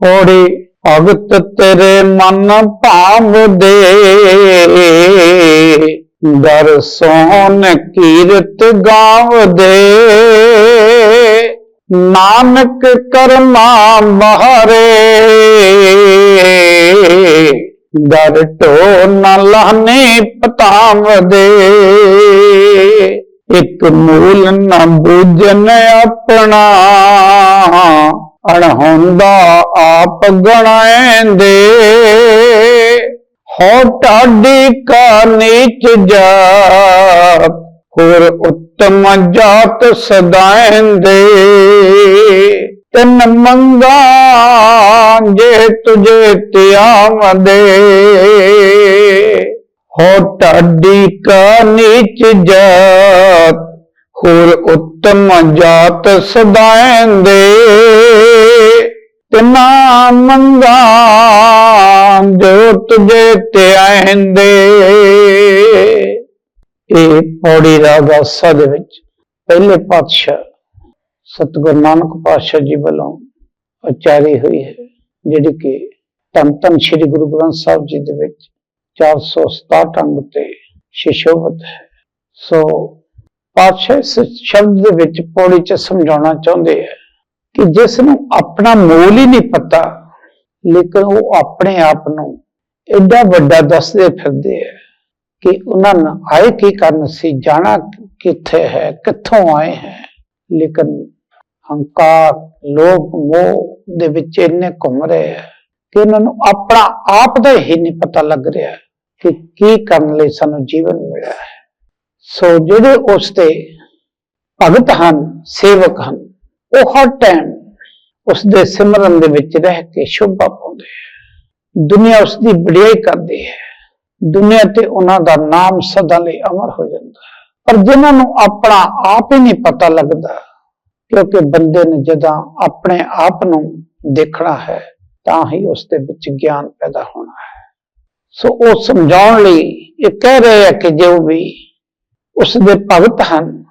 ਓੜੀ ਭਗਤ ਤੇਰੇ ਮਨ ਭਾਵ ਦੇ। ਦਰ ਸੋਨ ਕੀਰਤ ਗਾਵ ਦੇ ਨਾਨਕ ਕਰਮਾ ਬਹਰੇ ਦਰ ਢੋ ਨ ਪਤਾਵ ਦੇ ਇੱਕ ਮੂਲ ਨ ਬੂਝਨ ਆਪਣਾ। ਅਣਹੋਂਦਾ ਆਪ ਗਣਾਏਂਦੇ। ਹੋ ਟਾਡੀ ਕਾ ਨੀਚ ਜਾਤ ਹੋਰ ਉੱਤਮ ਜਾਤ ਸਦਾਏਂਦੇ। ਤਨ ਮੰਗਾ ਜੇ ਤੁਝੇ ਤਿਆਵਦੇ ਹੋ ਟਾਡੀ ਕਾ ਨੀਚ ਜਾਤ ਹੋਰ ਉੱਤਮ ਜਾਤ ਸਦਾਏਂਦੇ ਤਿਨਾ ਮੰਗਾ ਜੋ ਤੁਝੇ ਧਿਆਏਂਦੇ ਇਹ ਪੌੜੀ ਰਾਗ ਆਸਾ ਦੇ ਵਿੱਚ ਪਹਿਲੇ ਪਾਤਸ਼ਾਹ ਸਤਿਗੁਰੂ ਨਾਨਕ ਪਾਤਸ਼ਾਹ ਜੀ ਵੱਲੋਂ ਉਚਾਰੀ ਹੋਈ ਹੈ, ਜਿਹੜੀ ਕਿ ਧੰਨ ਧੰਨ ਸ੍ਰੀ ਗੁਰੂ ਗ੍ਰੰਥ ਸਾਹਿਬ ਜੀ ਦੇ ਵਿੱਚ 467 ਅੰਗ ਤੇ ਸ਼ਿਸ਼ੋਭਤ ਹੈ। ਸੋ ਪਾਤਸ਼ਾਹ ਇਸ ਸ਼ਬਦ ਦੇ ਵਿੱਚ ਪੌੜੀ ਚ ਸਮਝਾਉਣਾ ਚਾਹੁੰਦੇ ਹੈ ਕਿ ਜਿਸ ਨੂੰ ਆਪਣਾ ਮੋਲ ਹੀ ਨਹੀਂ ਪਤਾ, ਲੇਕਿਨ ਉਹ ਆਪਣੇ ਆਪ ਨੂੰ ਐਡਾ ਵੱਡਾ ਦੱਸਦੇ ਫਿਰਦੇ ਹੈ ਕਿ ਉਹਨਾਂ ਨੂੰ ਆਏ ਕੀ ਕਰਨ ਸੀ, ਜਾਣਾ ਕਿੱਥੇ ਹੈ, ਕਿੱਥੋਂ ਆਏ ਹੈ। ਲੇਕਿਨ ਹੰਕਾਰ, ਲੋਭ, ਮੋਹ ਦੇ ਵਿੱਚ ਇੰਨੇ ਘੁੰਮ ਰਹੇ ਹੈ ਕਿ ਉਹਨਾਂ ਨੂੰ ਆਪਣਾ ਆਪ ਦਾ ਹੀ ਨਹੀਂ ਪਤਾ ਲੱਗ ਰਿਹਾ ਕਿ ਕੀ ਕਰਨ ਲਈ ਸਾਨੂੰ ਜੀਵਨ ਮਿਲਿਆ ਹੈ। ਸੋ ਜਿਹੜੇ ਉਸ ਦੇ ਭਗਤ ਹਨ, ਸੇਵਕ ਹਨ, ਉਹ ਹਰ ਟਾਈਮ ਉਸ ਦੇ ਸਿਮਰਨ ਦੇ ਵਿੱਚ ਰਹਿ ਕੇ ਸ਼ੋਭਾ ਪਾਉਂਦੇ ਹੈ ਦੁਨੀਆ ਉਸ ਦੀ ਬੜਾਈ ਕਰਦੀ ਹੈ। ਦੁਨੀਆ ਤੇ ਉਹਨਾਂ ਦਾ ਨਾਮ ਸਦਾ ਲਈ ਅਮਰ ਹੋ ਜਾਂਦਾ ਹੈ। ਪਰ ਜਿਨ੍ਹਾਂ ਨੂੰ ਆਪਣਾ ਆਪ ਹੀ ਨਹੀਂ ਪਤਾ ਲੱਗਦਾ, ਕਿਉਂਕਿ ਬੰਦੇ ਨੇ ਜਦੋਂ ਆਪਣੇ ਆਪ ਨੂੰ ਦੇਖਣਾ ਹੈ, ਤਾਂ ਹੀ ਉਸ ਦੇ ਵਿੱਚ ਗਿਆਨ ਪੈਦਾ ਹੋਣਾ ਹੈ। ਸੋ ਉਹ ਸਮਝਾਉਣ ਲਈ ਇਹ ਕਹਿ ਰਹੇ ਆ ਕਿ ਜੋ ਵੀ ਉਸ ਦੇ ਭਗਤ ਹਨ।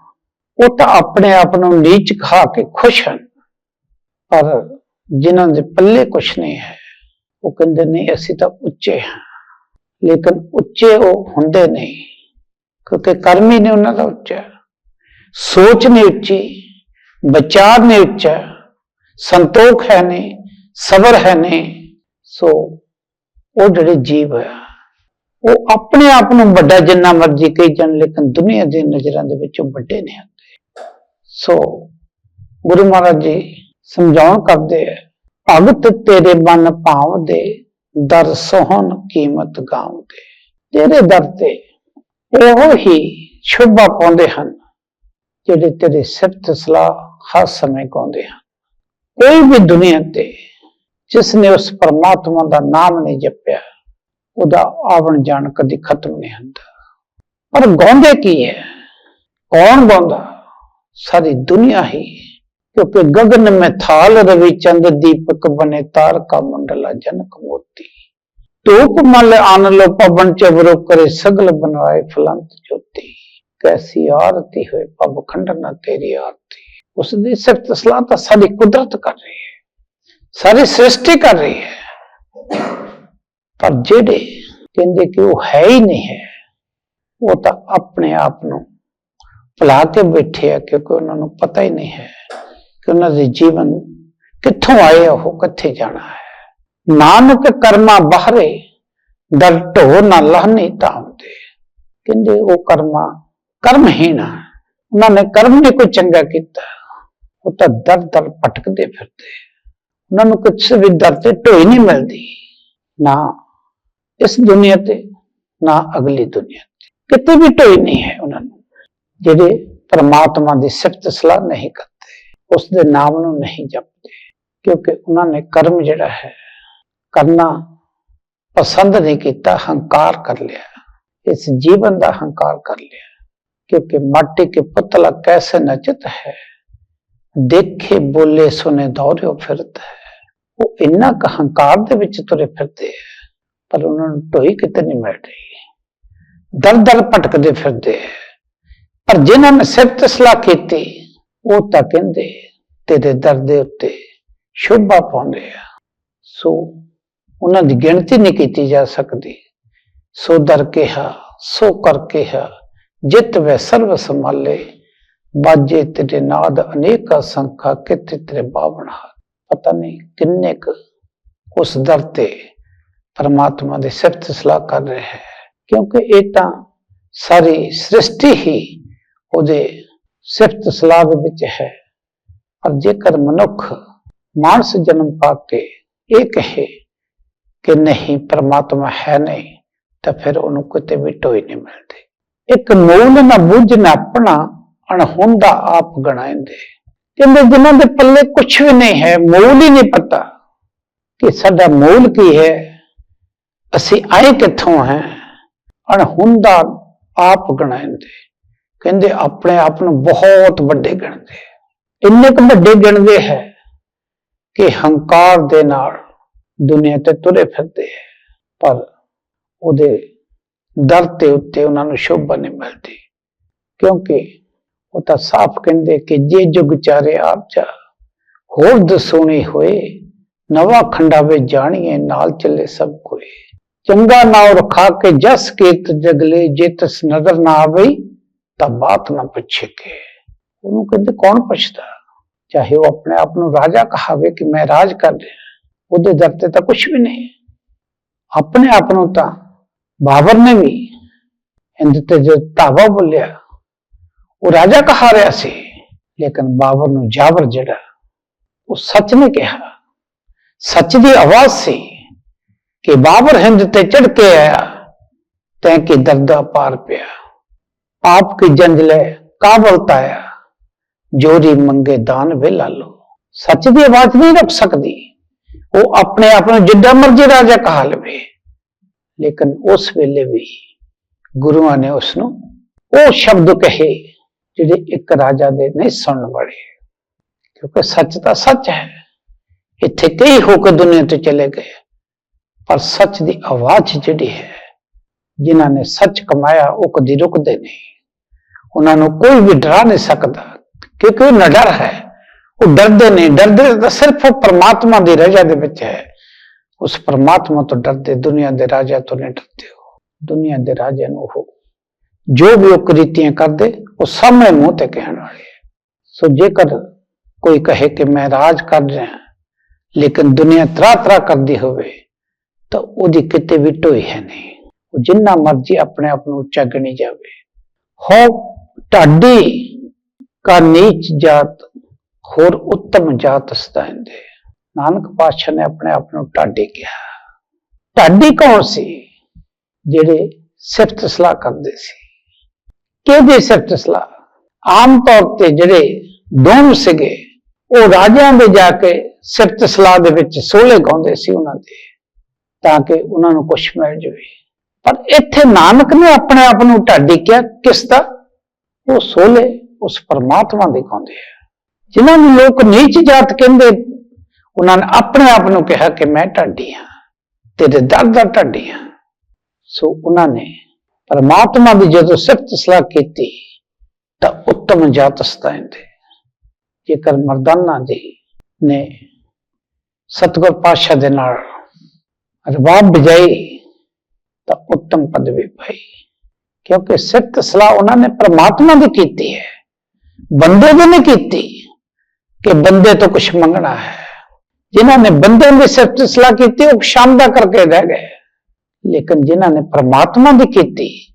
ਉਹ ਤਾਂ ਆਪਣੇ ਆਪ ਨੂੰ ਨੀਚ ਖਾ ਕੇ ਖੁਸ਼ ਹਨ। ਪਰ ਜਿਨ੍ਹਾਂ ਦੇ ਪੱਲੇ ਕੁਛ ਨਹੀਂ ਹੈ, ਉਹ ਕਹਿੰਦੇ ਨਹੀਂ, ਅਸੀਂ ਤਾਂ ਉੱਚੇ ਹਾਂ। ਲੇਕਿਨ ਉੱਚੇ ਉਹ ਹੁੰਦੇ ਨਹੀਂ, ਕਿਉਂਕਿ ਕਰਮ ਹੀ ਨਹੀਂ ਉਹਨਾਂ ਦਾ ਉੱਚਾ। ਸੋਚ ਨਹੀਂ ਉੱਚੀ, ਵਿਚਾਰ ਨਹੀਂ ਉੱਚਾ। ਸੰਤੋਖ ਹੈ ਨਹੀਂ, ਸਬਰ ਹੈ ਨਹੀਂ। ਸੋ ਉਹ ਜਿਹੜੇ ਜੀਵ ਹੈ ਉਹ ਆਪਣੇ ਆਪ ਨੂੰ ਵੱਡਾ ਜਿੰਨਾ ਮਰਜ਼ੀ ਕਹੀ ਜਾਣ, ਲੇਕਿਨ ਦੁਨੀਆ ਦੇ ਨਜ਼ਰਾਂ ਦੇ ਵਿੱਚ ਉਹ ਵੱਡੇ ਨਹੀਂ ਹੁੰਦੇ ਸੋ ਗੁਰੂ ਮਹਾਰਾਜ ਜੀ ਸਮਝਾਉਣ ਕਰਦੇ ਹੈ ਭਗਤ ਤੇਰੇ ਮਨ ਭਾਵ ਦੇ ਦਰ ਸੋਹਣ ਕੀਮਤ ਗਾਉਂਦੇ। ਤੇਰੇ ਦਰ ਤੇ ਉਹ ਹੀ ਸ਼ੁਭਾ ਪਾਉਂਦੇ ਹਨ, ਜਿਹੜੇ ਤੇਰੇ ਸਿਫਤ ਸਲਾਹ ਹਰ ਸਮੇਂ ਗਾਉਂਦੇ ਹਨ। ਕੋਈ ਵੀ ਦੁਨੀਆ ਤੇ ਜਿਸ ਨੇ ਉਸ ਪਰਮਾਤਮਾ ਦਾ ਨਾਮ ਨਹੀਂ ਜਪਿਆ ਉਹਦਾ ਆਵਣ ਜਾਣ ਕਦੇ ਖਤਮ ਨਹੀਂ ਹੁੰਦਾ। ਪਰ ਗਾਉਂਦੇ ਕੀ ਹੈ? ਕੌਣ ਗਾਉਂਦਾ? ਸਾਰੀ ਦੁਨੀਆ ਹੀ। ਕਿਉਂਕਿ ਗगन ਮੇ ਥਾਲ ਰਵੀ ਚੰਦ ਦੀਪਕ ਬਨੇ ਤਾਰਕਾ ਮੰਡਲਾ ਜਨਕ ਮੋਤੀ। ਧੂਪ ਮਲ ਆਨ ਲੋ ਪਵਨ ਚਵਰੋ ਕਰੇ ਸਗਲ ਬਨਾਏ ਫਲੰਤ ਜੋਤੀ। ਕੈਸੀ ਆਰਤੀ ਹੋਏ ਪਬ ਖੰਡਨਾ ਤੇਰੀ ਆਰਤੀ। ਉਸ ਦੀ ਸਿਫਤ ਸਲਾਹ ਤਾਂ ਸਾਡੀ ਕੁਦਰਤ ਕਰ ਰਹੀ ਹੈ। ਸਾਰੀ ਸ੍ਰਿਸ਼ਟੀ ਕਰ ਰਹੀ ਹੈ। ਪਰ ਜਿਹੜੇ ਕਹਿੰਦੇ ਕਿ ਉਹ ਹੈ ਹੀ ਨਹੀਂ ਹੈ ਉਹ ਤਾਂ ਆਪਣੇ ਆਪ ਨੂੰ ਭੁਲਾ ਕੇ ਬੈਠੇ ਆ ਕਿਉਂਕਿ ਉਹਨਾਂ ਨੂੰ ਪਤਾ ਹੀ ਨਹੀਂ ਹੈ ਕਿ ਉਹਨਾਂ ਦੇ ਜੀਵਨ ਕਿੱਥੋਂ ਆਏ ਆ, ਉਹ ਕਿੱਥੇ ਜਾਣਾ ਹੈ। ਨਾਨਕ ਕਰਮਾ ਬਾਹਰੇ ਦਰ ਢੋ ਨਾ ਲਹਨੇ ਹੁੰਦੇ ਕਹਿੰਦੇ ਉਹ ਕਰਮਾ ਕਰਮਹੀਣ ਆ ਉਹਨਾਂ ਨੇ ਕਰਮ ਨਹੀਂ ਕੋਈ ਚੰਗਾ ਕੀਤਾ ਉਹ ਤਾਂ ਦਰ ਦਰ ਭਟਕਦੇ ਫਿਰਦੇ। ਉਹਨਾਂ ਨੂੰ ਕਿਸੇ ਵੀ ਦਰ ਤੇ ਢੋਈ ਨਹੀਂ ਮਿਲਦੀ। ਨਾ ਇਸ ਦੁਨੀਆ ਤੇ ਨਾ ਅਗਲੀ ਦੁਨੀਆ ਤੇ ਕਿਤੇ ਵੀ ਢੋਈ ਨਹੀਂ ਹੈ ਉਹਨਾਂ ਨੂੰ ਜਿਹੜੇ ਪਰਮਾਤਮਾ ਦੀ ਸਿਫਤ ਸਲਾਹ ਨਹੀਂ ਕਰਦੇ ਉਸ ਦੇ ਨਾਮ ਨੂੰ ਨਹੀਂ ਜਪਦੇ ਕਿਉਂਕਿ ਉਹਨਾਂ ਨੇ ਕਰਮ ਜਿਹੜਾ ਹੈ ਕਰਨਾ ਪਸੰਦ ਨਹੀਂ ਕੀਤਾ ਹੰਕਾਰ ਕਰ ਲਿਆ ਇਸ ਜੀਵਨ ਦਾ ਹੰਕਾਰ ਕਰ ਲਿਆ क्योंकि माटी के पुतला कैसे नचत है ਦੇਖੇ ਬੋਲੇ ਸੁਨੇ ਦੌੜਿਓ ਫਿਰਦਾ ਹੈ ਉਹ ਇੰਨਾ ਕੁ ਹੰਕਾਰ ਦੇ ਵਿੱਚ ਤੁਰੇ ਫਿਰਦੇ ਹੈ ਪਰ ਉਹਨਾਂ ਨੂੰ ਢੋਈ ਕਿਤੇ ਨਹੀਂ ਮਿਲ ਰਹੀ ਦਰ ਦਰ ਭਟਕਦੇ ਫਿਰਦੇ। ਪਰ ਜਿਨ੍ਹਾਂ ਨੇ ਸਿਫਤ ਸਲਾਹ ਕੀਤੀ, ਉਹ ਤਾਂ ਕਹਿੰਦੇ, ਤੇਰੇ ਦਰ ਦੇ ਉੱਤੇ ਸ਼ੋਭਾ ਪਾਉਂਦੇ ਆ। ਸੋ ਉਹਨਾਂ ਦੀ ਗਿਣਤੀ ਨਹੀਂ ਕੀਤੀ ਜਾ ਸਕਦੀ। ਸੋ ਦਰ ਕਿਹਾ, ਸੋ ਕਰ ਕਿਹਾ, ਜਿਤ ਵੈ ਸਰਵ ਸੰਭਾਲੇ। ਬਾਜੇ ਤੇਰੇ ਨਾਦ ਅਨੇਕਾ ਸੰਖਾ ਕਿਤੇ ਤੇਰੇ ਬਾਵਣਾ ਪਤਾ ਨਹੀਂ ਕਿੰਨੇ ਕੁ ਉਸ ਦਰ ਤੇ ਪਰਮਾਤਮਾ ਦੇ ਸਿਫਤ ਸਲਾਹ ਕਰ ਰਿਹਾ ਹੈ। ਕਿਉਂਕਿ ਇਹ ਤਾਂ ਸਾਰੀ ਸ੍ਰਿਸ਼ਟੀ ਹੀ ਉਹਦੇ ਸਿਫਤ ਸਲਾਹ ਦੇ ਵਿੱਚ ਹੈ। ਪਰ ਜੇਕਰ ਮਨੁੱਖ ਮਾਨਸ ਜਨਮ ਪਾ ਕੇ ਇਹ ਕਹੇ ਕਿ ਨਹੀਂ, ਪਰਮਾਤਮਾ ਹੈ ਨਹੀਂ, ਤਾਂ ਫਿਰ ਉਹਨੂੰ ਕਿਤੇ ਵੀ ਟੋਈ ਨਹੀਂ ਮਿਲਦੀ। ਇੱਕ ਮੂਲ ਨਾ ਬੁੱਝ ਨਾ ਆਪਣਾ ਅਣਹੁੰਦਾ ਆਪ ਗਣਾਉਂਦੇ। ਕਹਿੰਦੇ ਜਿਨ੍ਹਾਂ ਦੇ ਪੱਲੇ ਕੁਝ ਵੀ ਨਹੀਂ ਹੈ, ਮੂਲ ਹੀ ਨਹੀਂ ਪਤਾ ਕਿ ਸਾਡਾ ਮੂਲ ਕੀ ਹੈ। ਅਸੀਂ ਆਏ ਕਿੱਥੋਂ ਹੈ? ਅਣਹੁੰਦਾ ਆਪ ਗਣਾਉਂਦੇ। ਕਹਿੰਦੇ ਆਪਣੇ ਆਪ ਨੂੰ ਬਹੁਤ ਵੱਡੇ ਗਿਣਦੇ। ਇੰਨੇ ਕੁ ਵੱਡੇ ਗਿਣਦੇ ਹੈ ਕਿ ਹੰਕਾਰ ਦੇ ਨਾਲ ਦੁਨੀਆ ਤੇ ਤੁਰੇ ਫਿਰਦੇ ਹੈ। ਪਰ ਉਹਦੇ ਦਰ ਤੇ ਉੱਤੇ ਉਹਨਾਂ ਨੂੰ ਸ਼ੋਭਾ ਨਹੀਂ ਮਿਲਦੀ। ਕਿਉਂਕਿ ਉਹ ਤਾਂ ਸਾਫ਼ ਕਹਿੰਦੇ ਕਿ ਜੇ ਜੁਗ ਚਾਰੇ ਆਪ ਜਾ ਹੋਰ ਦਸੋਣੀ ਹੋਏ, ਨਵਾਂ ਖੰਡਾ ਵਿੱਚ ਜਾਣੀਏ, ਨਾਲ ਚੱਲੇ ਸਭ ਕੋਈ ਚੰਗਾ ਨਾਉ ਰਖਾ ਕੇ ਜਸ ਕੀਤ ਜਗਲੇ, ਜੇ ਤਸ ਨਜ਼ਰ ਨਾ ਆਵੇ ਤਾਂ ਬਾਤ ਨਾ ਪੁੱਛੇ ਕੇ। ਉਹਨੂੰ ਕਹਿੰਦੇ, ਕੌਣ ਪੁੱਛਦਾ? ਚਾਹੇ ਉਹ ਆਪਣੇ ਆਪ ਨੂੰ ਰਾਜਾ ਕਹਾਵੇ ਕਿ ਮੈਂ ਰਾਜ ਕਰ ਰਿਹਾ। ਉਹਦੇ ਦਰ ਤੇ ਤਾਂ ਕੁਝ ਵੀ ਨਹੀਂ। ਆਪਣੇ ਆਪ ਨੂੰ ਤਾਂ ਬਾਬਰ ਨੇ ਵੀ ਇੰਦ ਤੇ ਜੋ ਧਾਵਾ ਬੋਲਿਆ, ਉਹ ਰਾਜਾ ਕਹਾ ਰਿਹਾ ਸੀ, ਲੇਕਿਨ ਬਾਬਰ ਨੂੰ ਜਾਬਰ ਜਿਹੜਾ, ਉਹ ਸੱਚ ਨੇ ਕਿਹਾ। ਸੱਚ ਦੀ ਆਵਾਜ਼ ਸੀ। ਕਿ ਬਾਬਰ ਹਿੰਦ ਤੇ ਚੜ ਕੇ ਆਇਆ, ਤੈਂ ਕੀ ਦਰਦਾ ਪਾਰ ਪਿਆ। ਆਪ ਕੀ ਜੰਜਲੇ ਕਾਬਲ ਤਾਇਆ। ਜੋਰੀ ਮੰਗੇ ਦਾਨ ਵੇਲਾ ਲੋ। ਸੱਚ ਦੀ ਆਵਾਜ਼ ਨਹੀਂ ਰੱਖ ਸਕਦੀ। ਉਹ ਆਪਣੇ ਆਪ ਨੂੰ ਜਿੱਦਾਂ ਮਰਜ਼ੀ ਰਾਜਾ ਕਹਾ ਲਵੇ। ਲੇਕਿਨ ਉਸ ਵੇਲੇ ਵੀ ਗੁਰੂਆਂ ਨੇ ਉਸ ਨੂੰ ਉਹ ਸ਼ਬਦ ਕਹੇ, ਜਿਹੜੇ ਇੱਕ ਰਾਜਾ ਦੇ ਨਹੀਂ ਸੁਣਨ ਵਾਲੇ। ਕਿਉਂਕਿ ਸੱਚ ਤਾਂ ਸੱਚ ਹੈ। ਇੱਥੇ ਕਈ ਹੋ ਕੇ ਦੁਨੀਆ ਤੋਂ ਚਲੇ ਗਏ। ਪਰ ਸੱਚ ਦੀ ਆਵਾਜ਼ ਜਿਹੜੀ ਹੈ, ਜਿਨ੍ਹਾਂ ਨੇ ਸੱਚ ਕਮਾਇਆ, ਉਹ ਕਦੀ ਰੁਕਦੇ ਨਹੀਂ। ਉਹਨਾਂ ਨੂੰ ਕੋਈ ਵੀ ਡਰਾ ਨਹੀਂ ਸਕਦਾ। ਕਿਉਂਕਿ ਉਹ ਨਡਰ ਹੈ। ਉਹ ਡਰਦੇ ਨਹੀਂ। ਡਰਦੇ ਤਾਂ ਸਿਰਫ ਉਹ ਪਰਮਾਤਮਾ ਦੀ ਰਜ਼ਾ ਦੇ ਵਿੱਚ ਹੈ। ਉਸ ਪਰਮਾਤਮਾ ਤੋਂ ਡਰਦੇ ਦੁਨੀਆ ਦੇ ਰਾਜਾ ਤੋਂ ਨਹੀਂ ਡਰਦੇ ਹੋ ਦੁਨੀਆ ਦੇ ਰਾਜਾ ਨੂੰ ਉਹ ਜੋ ਵੀ ਉਹ ਕ੍ਰਿਤੀਆਂ ਕਰਦੇ, ਉਹ ਸਾਹਮਣੇ ਮੂੰਹ ਤੇ ਕਹਿਣ ਵਾਲੇ ਹੈ। ਸੋ ਜੇਕਰ ਕੋਈ ਕਹੇ ਕਿ ਮੈਂ ਰਾਜ ਕਰ ਰਿਹਾ ਲੇਕਿਨ ਦੁਨੀਆ ਤਰਾ ਤਰਾ ਕਰਦੀ ਹੋਵੇ ਤਾਂ ਉਹਦੀ ਕਿਤੇ ਵੀ ਢੋਈ ਹੈ ਨਹੀਂ। ਉਹ ਜਿੰਨਾ ਮਰਜ਼ੀ ਆਪਣੇ ਆਪ ਨੂੰ ਉੱਚਾ ਗਿਣੀ ਜਾਵੇ। ਹੋ ਢਾਡੀ ਕਾ ਨੀਚ ਜਾਤ, ਹੋਰ ਉੱਤਮ ਜਾਤ ਸਤਾਇੰਦੇ ਨਾਨਕ ਪਾਤਸ਼ਾਹ ਨੇ ਆਪਣੇ ਆਪ ਨੂੰ ਢਾਡੀ ਕਿਹਾ। ਢਾਡੀ ਕੌਣ ਸੀ? ਜਿਹੜੇ ਸਿਫਤ ਸਲਾਹ ਕਰਦੇ ਸੀ। ਕਿਹਦੇ ਸਿਫਤ ਸਲਾਹ? ਆਮ ਤੌਰ ਤੇ ਜਿਹੜੇ ਦੋਮ ਸੀਗੇ, ਉਹ ਰਾਜਿਆਂ ਦੇ ਜਾ ਕੇ ਸਿਫਤ ਸਲਾਹ ਦੇ ਵਿੱਚ ਸੋਲੇ ਗਾਉਂਦੇ ਸੀ ਉਹਨਾਂ ਦੇ। ਤਾਂ ਕਿ ਉਹਨਾਂ ਨੂੰ ਕੁਝ ਮਿਲ ਜਾਵੇ। ਪਰ ਇੱਥੇ ਨਾਨਕ ਨੇ ਆਪਣੇ ਆਪ ਨੂੰ ਢਾਡੀ ਕਿਹਾ ਕਿਸ ਦਾ? ਉਹ ਸੋਲੇ ਉਸ ਪਰਮਾਤਮਾ ਦੇ ਗਾਉਂਦੇ ਆ। ਜਿਨ੍ਹਾਂ ਨੂੰ ਲੋਕ ਨੀਚ ਜਾਤ ਕਹਿੰਦੇ, ਉਹਨਾਂ ਨੇ ਆਪਣੇ ਆਪ ਨੂੰ ਕਿਹਾ ਕਿ ਮੈਂ ਢਾਡੀ ਹਾਂ ਤੇਰੇ ਦਰ ਦਾ ਢਾਡੀ ਹਾਂ ਸੋ ਉਹਨਾਂ ਨੇ ਪਰਮਾਤਮਾ ਦੀ ਜਦੋਂ ਸਿਫਤ ਸਲਾਹ ਕੀਤੀ, ਤਾਂ ਉੱਤਮ ਜਾਤ ਸਤਾਇੰਦੇ ਜੇਕਰ ਮਰਦਾਨਾ ਜੀ ਨੇ ਸਤਗੁਰ ਪਾਤਸ਼ਾਹ ਦੇ ਨਾਲ ਰਬਾਬ ਵਜਾਈ ਤਾਂ ਉੱਤਮ ਪਦਵੀ ਪਾਈ ਕਿਉਂਕਿ ਸਿਫਤ ਸਲਾਹ ਉਹਨਾਂ ਨੇ ਪਰਮਾਤਮਾ ਦੀ ਕੀਤੀ ਹੈ। ਬੰਦੇ ਦੀ ਨਹੀਂ ਕੀਤੀ ਕਿ ਬੰਦੇ ਤੋਂ ਕੁਝ ਮੰਗਣਾ ਹੈ। ਜਿਨ੍ਹਾਂ ਨੇ ਬੰਦੇ ਦੀ ਸਿਫਤ ਸਲਾਹ ਕੀਤੀ, ਉਹ ਸ਼ਾਮਦਾ ਕਰਕੇ ਰਹਿ ਗਏ। ਲੇਕਿਨ ਜਿਨ੍ਹਾਂ ਨੇ ਪਰਮਾਤਮਾ ਦੀ ਕੀਤੀ,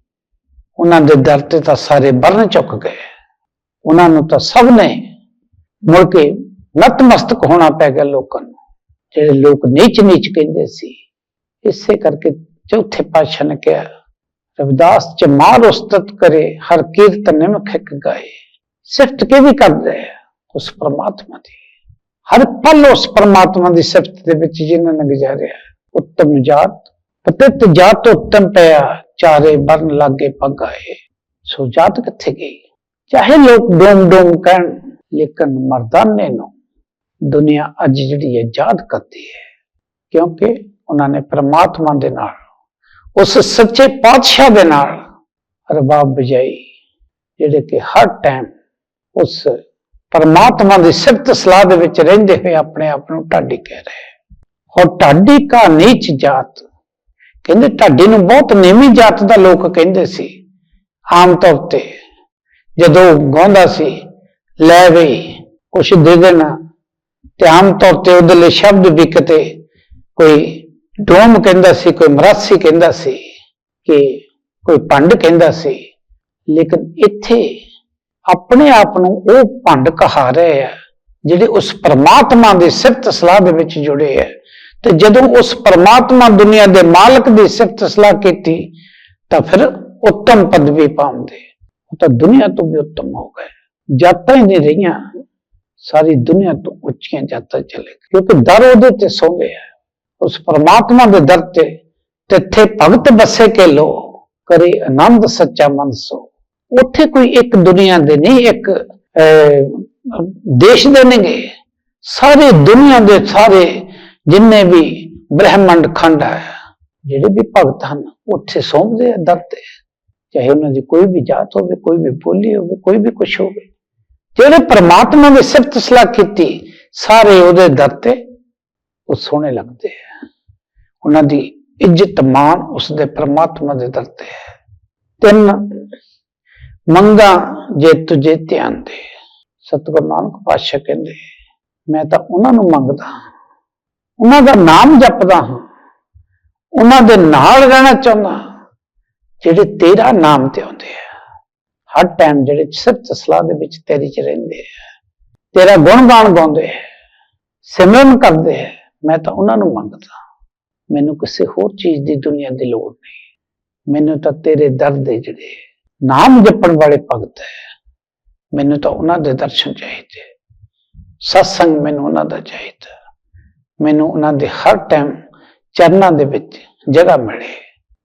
ਉਹਨਾਂ ਦੇ ਦਰ ਤੇ ਤਾਂ ਸਾਰੇ ਬਰਨ ਚੁੱਕ ਗਏ। ਉਹਨਾਂ ਨੂੰ ਤਾਂ ਸਭ ਨੇ ਮੁੜ ਕੇ ਨਤਮਸਤਕ ਹੋਣਾ ਪੈ ਗਿਆ ਲੋਕਾਂ ਨੂੰ, ਜਿਹੜੇ ਲੋਕ ਨੀਚ ਨੀਚ ਕਹਿੰਦੇ ਸੀ। ਇਸੇ ਕਰਕੇ ਚੌਥੇ ਪਾਤਸ਼ਾਹ ਨੇ ਕਿਹਾ, ਰਵਿਦਾਸ ਚ ਉਸਤਤ ਕਰੇ, ਹਰ ਕੀਰਤ ਨਿਮਖ ਇੱਕ ਗਾਏ। ਸਿਫਤ ਕੇ ਵੀ ਕਰਦੇ ਉਸ ਪਰਮਾਤਮਾ ਦੀ। ਹਰ ਪਲ ਉਸ ਪਰਮਾਤਮਾ ਦੀ ਸਿਫਤ ਦੇ ਵਿੱਚ ਜਿਨ੍ਹਾਂ ਨੇ ਗੁਜ਼ਾਰਿਆ। ਉੱਤਮ ਜਾਤ, ਪਤਿਤ ਜਾਤ ਉੱਤਮ ਪਿਆ, ਚਾਰੇ ਬਰਨ ਲਾਗੇ ਪੱਗ ਆਏ। ਸੋ ਜਾਤ ਕਿੱਥੇ ਗਈ? ਚਾਹੇ ਲੋਕ ਡੋਮ ਡੋਮ ਕਹਿਣ, ਲੇਕਿਨ ਮਰਦਾਨੇ ਨੂੰ ਦੁਨੀਆ ਅੱਜ ਜਿਹੜੀ ਹੈ ਯਾਦ ਕਰਦੀ ਹੈ। ਕਿਉਂਕਿ ਉਹਨਾਂ ਨੇ ਪ੍ਰਮਾਤਮਾ ਦੇ ਨਾਲ, ਉਸ ਸੱਚੇ ਪਾਤਸ਼ਾਹ ਦੇ ਨਾਲ ਰਬਾਬ ਵਜਾਈ, ਜਿਹੜੇ ਕਿ ਹਰ ਟਾਈਮ ਉਸ ਪਰਮਾਤਮਾ ਦੀ ਸਿਫਤ ਸਲਾਹ ਦੇ ਵਿੱਚ ਰਹਿੰਦੇ ਹੋਏ ਆਪਣੇ ਆਪ ਨੂੰ ਢਾਡੀ ਕਹਿ ਰਹੇ ਹੋਰ ਢਾਡੀ ਕਾ ਨੀਚ ਜਾਤ, ਕਹਿੰਦੇ ਢਾਡੀ ਨੂੰ ਬਹੁਤ ਨੀਵੀਂ ਜਾਤ ਦਾ ਲੋਕ ਕਹਿੰਦੇ ਸੀ, ਆਮ ਤੌਰ ਤੇ ਜਦੋਂ ਗਾਉਂਦਾ ਸੀ, ਲੈ ਬਈ ਕੁਛ ਦੇ ਦੇਣਾ, ਤੇ ਆਮ ਤੌਰ ਤੇ ਉਹਦੇ ਲਈ ਸ਼ਬਦ ਵੀ ਕਿਤੇ ਕੋਈ ਡੋਮ ਕਹਿੰਦਾ ਸੀ, ਕੋਈ ਮਰਾਸੀ ਕਹਿੰਦਾ ਸੀ ਕਿ ਕੋਈ ਭੰਡ ਕਹਿੰਦਾ ਸੀ, ਲੇਕਿਨ ਇੱਥੇ ਆਪਣੇ ਆਪ ਨੂੰ ਉਹ ਭੰਡ ਕਹਾ ਰਹੇ ਆ, ਜਿਹੜੇ ਉਸ ਪਰਮਾਤਮਾ ਦੀ ਸਿਫਤ ਸਲਾਹ ਦੇ ਵਿੱਚ ਜੁੜੇ ਆ। ਤੇ ਜਦੋਂ ਉਸ ਪਰਮਾਤਮਾ ਦੁਨੀਆ ਦੇ ਮਾਲਕ ਦੀ ਸਿਫਤ ਸਲਾਹ ਕੀਤੀ, ਤਾਂ ਫਿਰ ਉੱਤਮ ਪਦਵੀ ਪਾਉਂਦੇ। ਉਹ ਤਾਂ ਦੁਨੀਆ ਤੋਂ ਵੀ ਉੱਤਮ ਹੋ ਗਏ। ਜਾਤਾਂ ਹੀ ਨਹੀਂ ਰਹੀਆਂ, ਸਾਰੀ ਦੁਨੀਆ ਤੋਂ ਉੱਚੀਆਂ ਜਾਤਾਂ ਚਲੇ ਕਿਉਂਕਿ ਦਰ ਉਹਦੇ ਤੇ ਸੌਂਦੇ ਆ ਉਸ ਪਰਮਾਤਮਾ ਦੇ ਦਰ ਤੇ ਤਿੱਥੇ ਭਗਤ ਬਸੇ ਕੇ ਲੋ, ਕਰੇ ਆਨੰਦ ਸੱਚਾ ਮਨ ਸੋ। ਉੱਥੇ ਕੋਈ ਇੱਕ ਦੁਨੀਆ ਦੇ ਨਹੀਂ, ਇੱਕ ਦੇਸ਼ ਦੇ ਨੇਗੇ ਸਾਰੇ ਦੁਨੀਆ ਦੇ ਸਾਰੇ ਜਿੰਨੇ ਵੀ ਬ੍ਰਹਿਮੰਡ ਖੰਡ ਹੈ, ਜਿਹੜੇ ਵੀ ਭਗਤ ਹਨ, ਉੱਥੇ ਸੌਂਪਦੇ ਆ ਦਰ ਤੇ। ਚਾਹੇ ਉਹਨਾਂ ਦੀ ਕੋਈ ਵੀ ਜਾਤ ਹੋਵੇ, ਕੋਈ ਵੀ ਬੋਲੀ ਹੋਵੇ, ਕੋਈ ਵੀ ਕੁਛ ਹੋਵੇ। ਜਿਹੜੇ ਪ੍ਰਮਾਤਮਾ ਨੇ ਸਿਫਤ ਸਲਾਹ ਕੀਤੀ, ਸਾਰੇ ਉਹਦੇ ਦਰ ਤੇ ਉਹ ਸੋਹਣੇ ਲੱਗਦੇ ਆ। ਉਹਨਾਂ ਦੀ ਇੱਜ਼ਤ ਮਾਣ ਉਸ ਦੇ ਪ੍ਰਮਾਤਮਾ ਦੇ ਦਰ ਤੇ ਹੈ। ਤਿੰਨ ਮੰਗਾ ਜੇ ਤੁਝੇ ਧਿਆਨ ਦੇ। ਸਤਿਗੁਰੂ ਨਾਨਕ ਪਾਤਸ਼ਾਹ ਕਹਿੰਦੇ ਮੈਂ ਤਾਂ ਉਹਨਾਂ ਨੂੰ ਮੰਗਦਾ ਹਾਂ। ਉਹਨਾਂ ਦਾ ਨਾਮ ਜਪਦਾ ਹਾਂ। ਉਹਨਾਂ ਦੇ ਨਾਲ ਰਹਿਣਾ ਚਾਹੁੰਦਾ ਹਾਂ, ਜਿਹੜੇ ਤੇਰਾ ਨਾਮ ਤੇ ਆਉਂਦੇ ਆ। ਹਰ ਟਾਈਮ ਜਿਹੜੇ ਸਿਫਤ ਸਲਾਹ ਦੇ ਵਿੱਚ ਤੇਰੀ ਚ ਰਹਿੰਦੇ ਆ। ਤੇਰਾ ਗੁਣ ਗਾਣ ਗਾਉਂਦੇ ਆ। ਸਿਮਰਨ ਕਰਦੇ ਆ। ਮੈਂ ਤਾਂ ਉਹਨਾਂ ਨੂੰ ਮੰਗਦਾ ਮੈਨੂੰ ਕਿਸੇ ਹੋਰ ਚੀਜ਼ ਦੀ ਦੁਨੀਆ ਦੀ ਲੋੜ ਨਹੀਂ। ਮੈਨੂੰ ਤਾਂ ਤੇਰੇ ਦਰ ਦੇ ਜਿਹੜੇ ਨਾਮ ਜਪਣ ਵਾਲੇ ਭਗਤ ਹੈ, ਮੈਨੂੰ ਤਾਂ ਉਹਨਾਂ ਦੇ ਦਰਸ਼ਨ ਚਾਹੀਦੇ। ਸਤਸੰਗ ਮੈਨੂੰ ਉਹਨਾਂ ਦਾ ਚਾਹੀਦਾ। ਮੈਨੂੰ ਉਹਨਾਂ ਦੇ ਹਰ ਟਾਈਮ ਚਰਨਾਂ ਦੇ ਵਿੱਚ ਜਗ੍ਹਾ ਮਿਲੇ।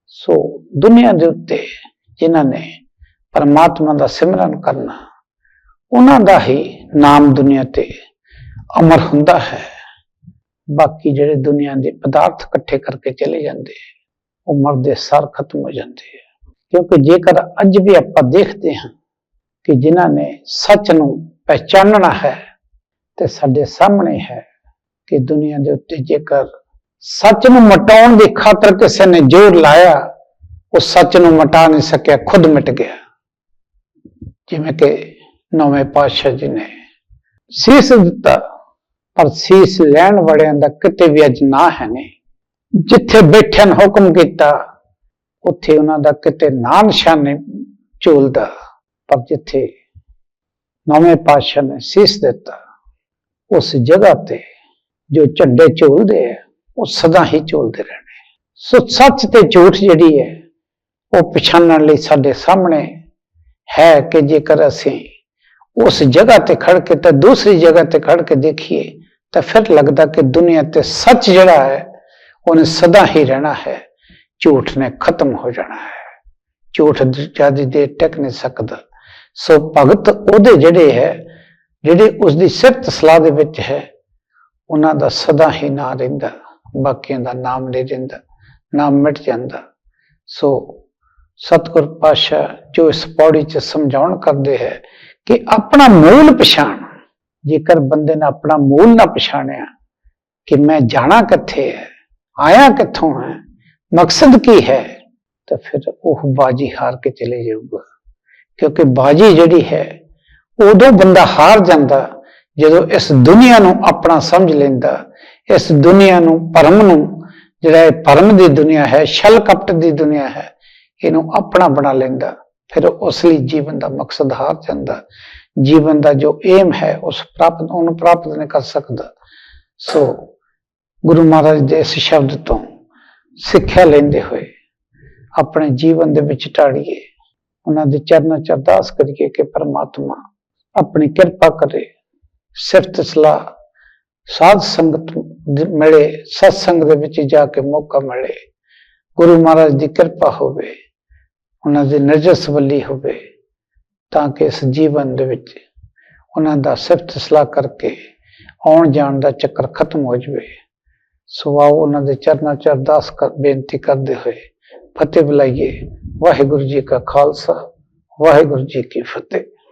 ਸੋ ਦੁਨੀਆ ਦੇ ਉੱਤੇ ਜਿਨ੍ਹਾਂ ਨੇ ਪਰਮਾਤਮਾ ਦਾ ਸਿਮਰਨ ਕਰਨਾ, ਉਹਨਾਂ ਦਾ ਹੀ ਨਾਮ ਦੁਨੀਆ ਤੇ ਅਮਰ ਹੁੰਦਾ ਹੈ। ਬਾਕੀ ਜਿਹੜੇ ਦੁਨੀਆ ਦੇ ਪਦਾਰਥ ਇਕੱਠੇ ਕਰਕੇ ਚਲੇ ਜਾਂਦੇ ਉਹ ਮਰਦੇ ਸਾਰ ਖਤਮ ਹੋ ਜਾਂਦੇ ਕਿਉਂਕਿ ਜੇਕਰ ਅੱਜ ਵੀ ਆਪਾਂ ਦੇਖਦੇ ਹਾਂ ਕਿ ਜਿਨ੍ਹਾਂ ਨੇ ਸੱਚ ਨੂੰ ਪਹਿਚਾਨਣਾ ਹੈ ਤੇ ਸਾਡੇ ਸਾਹਮਣੇ ਹੈ ਕਿ ਦੁਨੀਆ ਦੇ ਉੱਤੇ ਜੇਕਰ ਸੱਚ ਨੂੰ ਮਟਾਉਣ ਦੀ ਖਾਤਰ ਕਿਸੇ ਨੇ ਜ਼ੋਰ ਲਾਇਆ, ਉਹ ਸੱਚ ਨੂੰ ਮਟਾ ਨਹੀਂ ਸਕਿਆ, ਖੁਦ ਮਿਟ ਗਿਆ। ਜਿਵੇਂ ਕਿ ਨੌਵੇਂ ਪਾਤਸ਼ਾਹ ਜੀ ਨੇ ਸੀਸ ਦਿੱਤਾ ਪਰ ਸੀਸ ਲੈਣ ਵਾਲਿਆਂ ਦਾ ਕਿਤੇ ਵੀ ਅੱਜ ਨਾ ਹੈ ਨਹੀਂ। ਜਿੱਥੇ ਬੈਠਿਆਂ ਨੂੰ ਹੁਕਮ ਕੀਤਾ, ਉੱਥੇ ਉਹਨਾਂ ਦਾ ਕਿਤੇ ਨਾ ਨਿਸ਼ਾਨੇ ਨਹੀਂ ਝੂਲਦਾ, ਪਰ ਜਿੱਥੇ ਨੌਵੇਂ ਪਾਤਸ਼ਾਹ ਨੇ ਸੀਸ ਦਿੱਤਾ, ਉਸ ਜਗ੍ਹਾ ਤੇ ਜੋ ਝੰਡੇ ਝੂਲਦੇ ਆ, ਉਹ ਸਦਾ ਹੀ ਝੂਲਦੇ ਰਹਿਣੇ ਸੋ ਸੱਚ ਤੇ ਝੂਠ ਜਿਹੜੀ ਹੈ, ਉਹ ਪਛਾਣਨ ਲਈ ਸਾਡੇ ਸਾਹਮਣੇ ਹੈ ਕਿ ਜੇਕਰ ਅਸੀਂ ਉਸ ਜਗ੍ਹਾ ਤੇ ਖੜ ਕੇ ਤੇ ਦੂਸਰੀ ਜਗ੍ਹਾ ਤੇ ਖੜ ਕੇ ਦੇਖੀਏ ਤਾਂ ਫਿਰ ਲੱਗਦਾ ਕਿ ਦੁਨੀਆ ਤੇ ਸੱਚ ਜਿਹੜਾ ਹੈ, ਉਹਨੇ ਸਦਾ ਹੀ ਰਹਿਣਾ ਹੈ। ਝੂਠ ਨੇ ਖਤਮ ਹੋ ਜਾਣਾ ਹੈ। ਝੂਠ ਜ਼ਿਆਦਾ ਦੇਰ ਟਿਕ ਨਹੀਂ ਸਕਦਾ। ਸੋ ਭਗਤ ਉਹਦੇ ਜਿਹੜੇ ਹੈ, ਜਿਹੜੇ ਉਸ ਦੀ ਸਿਫਤ ਸਲਾਹ ਦੇ ਵਿੱਚ ਹੈ, ਉਹਨਾਂ ਦਾ ਸਦਾ ਹੀ ਨਾਂ ਰਹਿੰਦਾ, ਬਾਕੀਆਂ ਦਾ ਨਾਮ ਨਹੀਂ ਰਹਿੰਦਾ, ਨਾਮ ਮਿਟ ਜਾਂਦਾ। ਸੋ ਸਤਿਗੁਰ ਪਾਸ਼ਾ ਜੋ ਇਸ ਪੌੜੀ 'ਚ ਸਮਝਾਉਣ ਕਰਦੇ ਹੈ ਕਿ ਆਪਣਾ ਮੂਲ ਪਛਾਣ ਜੇਕਰ ਬੰਦੇ ਨੇ ਆਪਣਾ ਮੂਲ ਨਾ ਪਛਾਣਿਆ ਕਿ ਮੈਂ ਜਾਣਾ ਕਿੱਥੇ ਹੈ, ਆਇਆ ਕਿੱਥੋਂ ਹੈ, ਮਕਸਦ ਕੀ ਹੈ, ਤਾਂ ਫਿਰ ਉਹ ਬਾਜੀ ਹਾਰ ਕੇ ਚਲੇ ਜਾਊਗਾ। ਕਿਉਂਕਿ ਬਾਜੀ ਜਿਹੜੀ ਹੈ, ਉਦੋਂ ਬੰਦਾ ਹਾਰ ਜਾਂਦਾ ਜਦੋਂ ਇਸ ਦੁਨੀਆ ਨੂੰ ਆਪਣਾ ਸਮਝ ਲੈਂਦਾ, ਇਸ ਦੁਨੀਆ ਨੂੰ ਭਰਮ ਨੂੰ, ਜਿਹੜਾ ਇਹ ਭਰਮ ਦੀ ਦੁਨੀਆ ਹੈ, ਛਲ ਕਪਟ ਦੀ ਦੁਨੀਆ ਹੈ, ਇਹਨੂੰ ਆਪਣਾ ਬਣਾ ਲੈਂਦਾ, ਫਿਰ ਉਸ ਲਈ ਜੀਵਨ ਦਾ ਮਕਸਦ ਹਾਰ ਜਾਂਦਾ। ਜੀਵਨ ਦਾ ਜੋ ਏਮ ਹੈ, ਉਸ ਪ੍ਰਾਪਤ, ਉਹਨੂੰ ਪ੍ਰਾਪਤ ਨਹੀਂ ਕਰ ਸਕਦਾ। ਸੋ ਗੁਰੂ ਮਹਾਰਾਜ ਦੇ ਇਸ ਸ਼ਬਦ ਤੋਂ ਸਿੱਖਿਆ ਲੈਂਦੇ ਹੋਏ ਆਪਣੇ ਜੀਵਨ ਦੇ ਵਿੱਚ ਢਾੜੀਏ ਉਹਨਾਂ ਦੇ ਚਰਨਾਂ ਚ ਅਰਦਾਸ ਕਰੀਏ ਕਿ ਪਰਮਾਤਮਾ ਆਪਣੀ ਕਿਰਪਾ ਕਰੇ, ਸਿਫਤ ਸਲਾਹ, ਸਾਧ ਸੰਗਤ ਦੇ ਮਿਲੇ ਸਤਸੰਗ ਦੇ ਵਿੱਚ ਜਾ ਕੇ ਮੌਕਾ ਮਿਲੇ। ਗੁਰੂ ਮਹਾਰਾਜ ਦੀ ਕਿਰਪਾ ਹੋਵੇ, ਉਹਨਾਂ ਦੀ ਨਜ਼ਰ ਸਵੱਲੀ ਹੋਵੇ। ਤਾਂ ਕਿ ਇਸ ਜੀਵਨ ਦੇ ਵਿੱਚ ਉਹਨਾਂ ਦਾ ਸਿਫਤ ਸਲਾਹ ਕਰਕੇ ਆਉਣ ਜਾਣ ਦਾ ਚੱਕਰ ਖਤਮ ਹੋ ਜਾਵੇ। ਸੋ ਆਓ ਉਹਨਾਂ ਦੇ ਚਰਨਾਂ ਚ ਅਰਦਾਸ ਕਰ, ਬੇਨਤੀ ਕਰਦੇ ਹੋਏ ਫਤਿਹ ਬੁਲਾਈਏ। ਵਾਹਿਗੁਰੂ ਜੀ ਕਾ ਖਾਲਸਾ, ਵਾਹਿਗੁਰੂ ਜੀ ਕੀ ਫਤਿਹ।